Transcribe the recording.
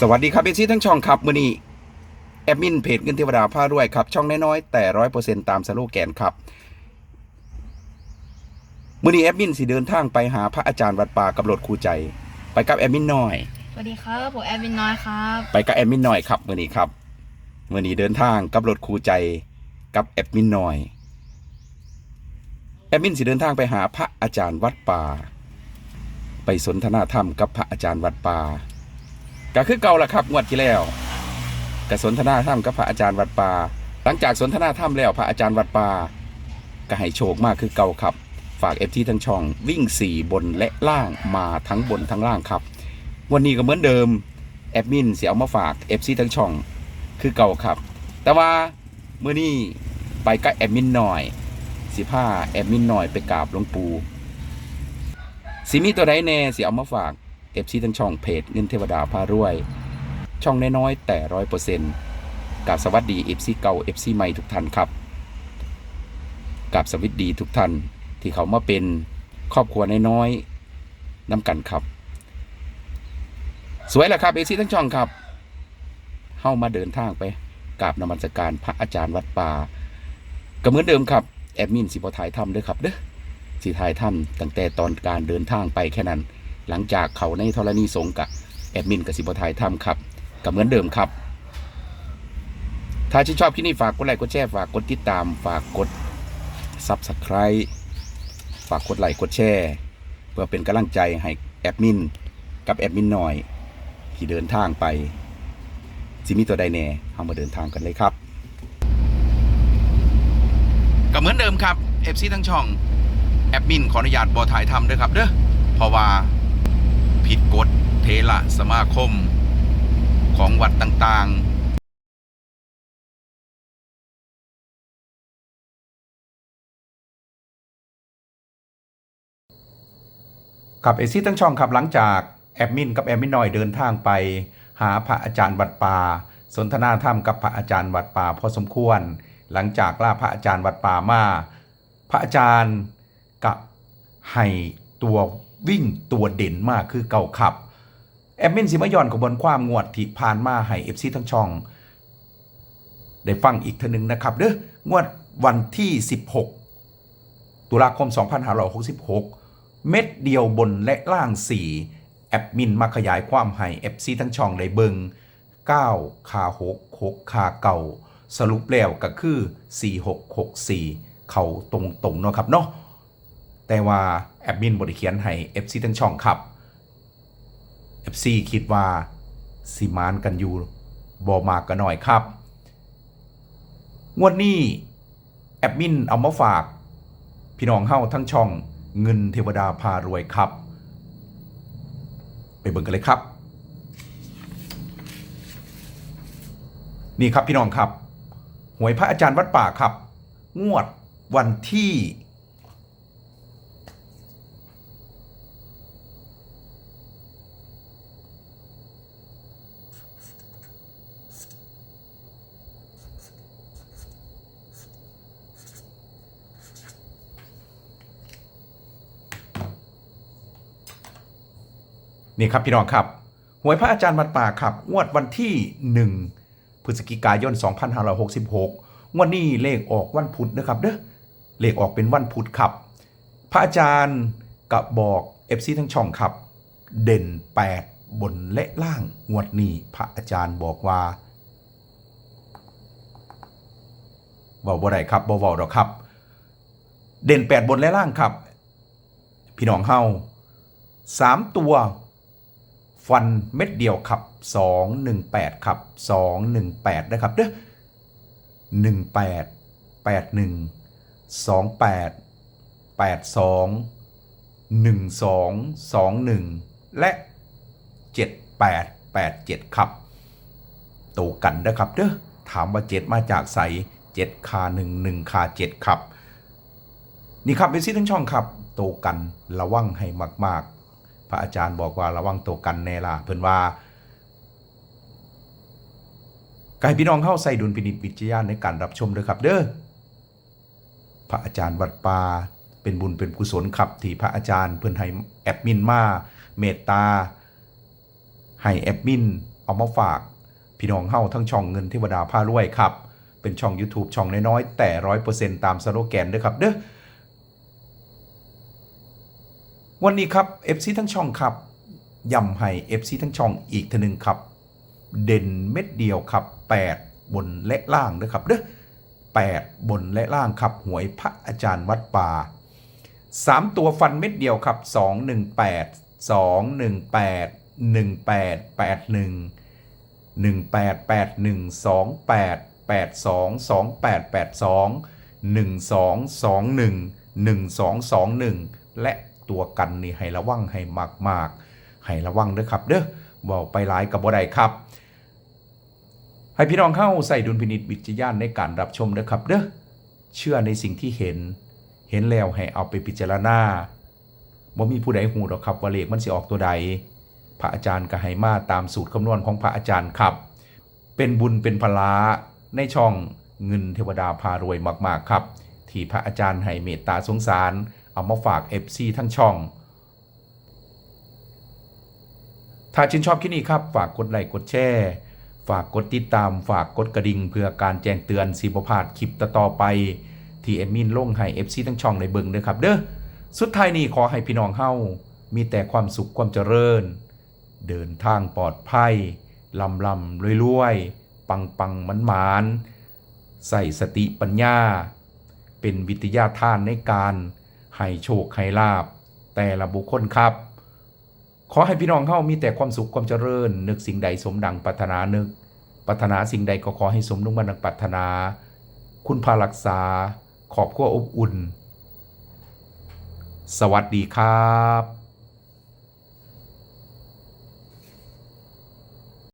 สวัสดีครับเอซีทั้งช่องครับมือนี้แอดมินเพจเงินเทวดาผ้ารวยครับ ช่องน้อยๆแต่ร้อยเปอร์เซ็นต์ตามสโลแกนครับมือนี้แอดมินสิเดินทางไปหาพระอาจารย์วัดป่ากับรถครูใจ ไปกับแอดมินน้อย สวัสดีครับผมแอดวินน้อยครับ ไปกับแอดมินน้อยครับมือนี้ครับมือนี้เดินทางกับรถครูใจกับแอดมินน้อยแอดมินสิเดินทางไปหาพระอาจารย์วัดป่า ไปสนทนาธรรมกับพระอาจารย์วัดป่า ก็คือเก่าละครับงวดที่แล้วก็สนทนาธรรมกับพระอาจารย์วัดป่าหลังจากสนทนาธรรมแล้วพระอาจารย์วัดป่าก็ให้โชคมากคือเก่าครับ ฝากเอฟทีทั้งช่องวิ่งสี่บนและล่างมาทั้งบนทั้งล่างครับ วันนี้ก็เหมือนเดิมแอดมินเสียเอามาฝาก FC ทั้งช่องคือเก่าครับ แต่ว่าเมื่อนี้ไปกับแอดมินหน่อยสิผ้าแอดมินหน่อยไปกราบหลวงปู่สิมีตัวใดแน่เสียเอามาฝาก FC ทั้งช่องเพจเงินเทวดาพารวย ช่องน้อยๆแต่ร้อยเปอร์เซ็นต์กับสวัสดี FC เก่า FC ใหม่ทุกท่านครับกับสวัสดีทุกท่านที่เขามาเป็นครอบครัวน้อยๆน้ำกันครับ สวยแหละครับเอฟซีทั้งช่องครับเข้ามาเดินทางไปกราบนมัสการพระอาจารย์วัดป่าก็เหมือนเดิมครับแอดมินสิบถ่ายทำเด้อครับเด้อสิถ่ายทำตั้งแต่ตอนการเดินทางไปแค่นั้น หลังจากเขาในธรณีสงกับแอดมินกับสิบถ่ายทำครับก็เหมือนเดิมครับ ถ้าชื่นชอบคลิปนี้ฝากกดไลค์กดแชร์ฝากกดติดตาม ฝากกด Subscribe ฝากกดไลค์กดแชร์เพื่อเป็นกำลังใจให้แอดมินกับแอดมินหน่อย ที่เดินทางไปสิมีตัวใดแน่เอามาเดินทางกันเลยครับก็เหมือนเดิมครับ FC ทั้งช่อง แอดมินขออนุญาตบอถ่ายทำด้วยครับเด้อเพราะว่า ระสมาคม ของวัดต่างๆกับเอซี่ทั้งช่องครับหลังจากแอดมินกับแอดมินน้อยเดินทางไป หาพระอาจารย์วัดป่าสนทนาธรรมกับพระอาจารย์วัดป่าพอสมควร หลังจากลาพระอาจารย์วัดป่ามา พระอาจารย์กับให้ตัววิ่งตัวเด่นมากคือเก่าขับ อดมินสิมาย้อนกระบวนความงวดที่ผ่านมาให้เอฟซีทั้งช่อง ได้ฟังอีกเทอนึงนะครับเด้องวดวันที่ 16 ตุลาคม 2566 เม็ดเดียวบนและล่าง 4 แอดมินมาขยายความให้ FC ทั้งช่องได้เบิง9คา6 6คาเก่า สรุปแล้วก็คือ 4664 เขาตรงตรงๆเนาะครับเนาะแต่ว่าแอดมินบริเขียนให้ FC ทั้งช่องครับ FC คิดว่าสิมานกันอยู่บอมากกันหน่อยครับ งวดนี้แอดมินเอามาฝาก พี่น้องเฮาทั้งช่องเงินเทวดาพารวยครับ ไปเบิ่งกันเลยครับ นี่ครับพี่น้องครับ หวยพระอาจารย์วัดป่าครับ งวดวันที่ นี่ครับพี่น้องครับ หวยพระอาจารย์วัดป่าครับงวดวันที่ 1 พฤศจิกายน 2566งวดนี้เลขออกวันพุธนะครับเด้อเลขออกเป็นวันพุธครับ พระอาจารย์กับบอก FC ทั้งช่องครับ เด่น 8 บนและล่างงวดนี้พระอาจารย์บอกว่าเบาบ่ได้ครับบ่เว้าดอกครับ เด่น 8 บนและล่างครับ พี่น้องเฮาสามตัว ฟันเม็ดเดียวครับ 218 ครับ 218 นะครับเด้อ18 81 28 82 12 21 และ 7887 ครับโตกันนะครับเด้อถามว่า 7 มาจากใส7คา1 1คา7 ครับ นี่ครับเป็นซิทั้งช่องครับ โตกันระวังให้มาก ๆ พระอาจารย์บอกว่าระวังโตกันแน่ล่ะเพิ่นว่าไก่พี่น้องเข้าใส่ดุลพินิจวิจยานในการรับชมด้วยครับเด้อพระอาจารย์วัดปาเป็นบุญเป็นกุศลครับที่พระอาจารย์เพิ่อนให้แอดมินมาเมตตาให้แอดมินเอามาฝาก พี่น้องเฮาทั้งช่องเงินเทวดาพารวยครับ เป็นช่อง YouTube ช่องน้อยๆแต่ร้อยเปอร์เซ็นต์ตามสโลแกนเด้อครับเด้อ วันนี้ครับ FC ทั้งช่องครับย้ำให้ FC ทั้งช่องอีกทอหนึงครับ เด่นเม็ดเดียวครับ 8 บนและล่างนะครับเด้อ8 บนและล่างครับ หวยพระอาจารย์วัดป่า 3 ตัวฟันเม็ดเดียวครับ 218 218 1881 18812882288212211221 และ ตัวกันนี่ให้ระวังให้มากๆให้ระวังเด้อครับเด้อบอกไปหลายกับบ่ได้ครับ ให้พี่น้องเข้าใส่ดุลพินิจวิจยานในการรับชมเด้อครับเด้อเชื่อในสิ่งที่เห็น เห็นแล้วให้เอาไปพิจารณาบ่มีผู้ใดหูหรอกครับว่าเลขมันสิออกตัวใด พระอาจารย์ก็ให้มาตามสูตรคำนวณของพระอาจารย์ครับ เป็นบุญเป็นพลาในช่องเงินเทวดาพารวยมากๆครับ ที่พระอาจารย์ให้เมตตาสงสาร เอามาฝาก FC ทั้งช่อง ถ้าชื่นชอบคลิปนี้ครับ ฝากกดไลค์กดแชร์ฝากกดติดตามฝากกดกระดิ่ง เพื่อการแจ้งเตือนสีบพาดคลิปต่อไปที่เอมินลงให้ FC ทั้งช่องในเบิงเด้อครับ เด้อสุดท้ายนี้ขอให้พี่น้องเฮามีแต่ความสุขความเจริญ เดินทางปลอดภัยลำลำรวยๆ ปังปังมันหมานๆใส่สติปัญญา เป็นวิทยาทานในการ ให้โชคให้ลาบ แต่ละบุคคลครับ ขอให้พี่น้องเข้ามีแต่ความสุขความเจริญ นึกสิ่งใดสมดังปรารถนานึกปรารถนาสิ่งใดก็ขอให้สมดุงบันดังปรารถนา คุณพารักษา ขอบครัวอบอุ่น สวัสดีครับ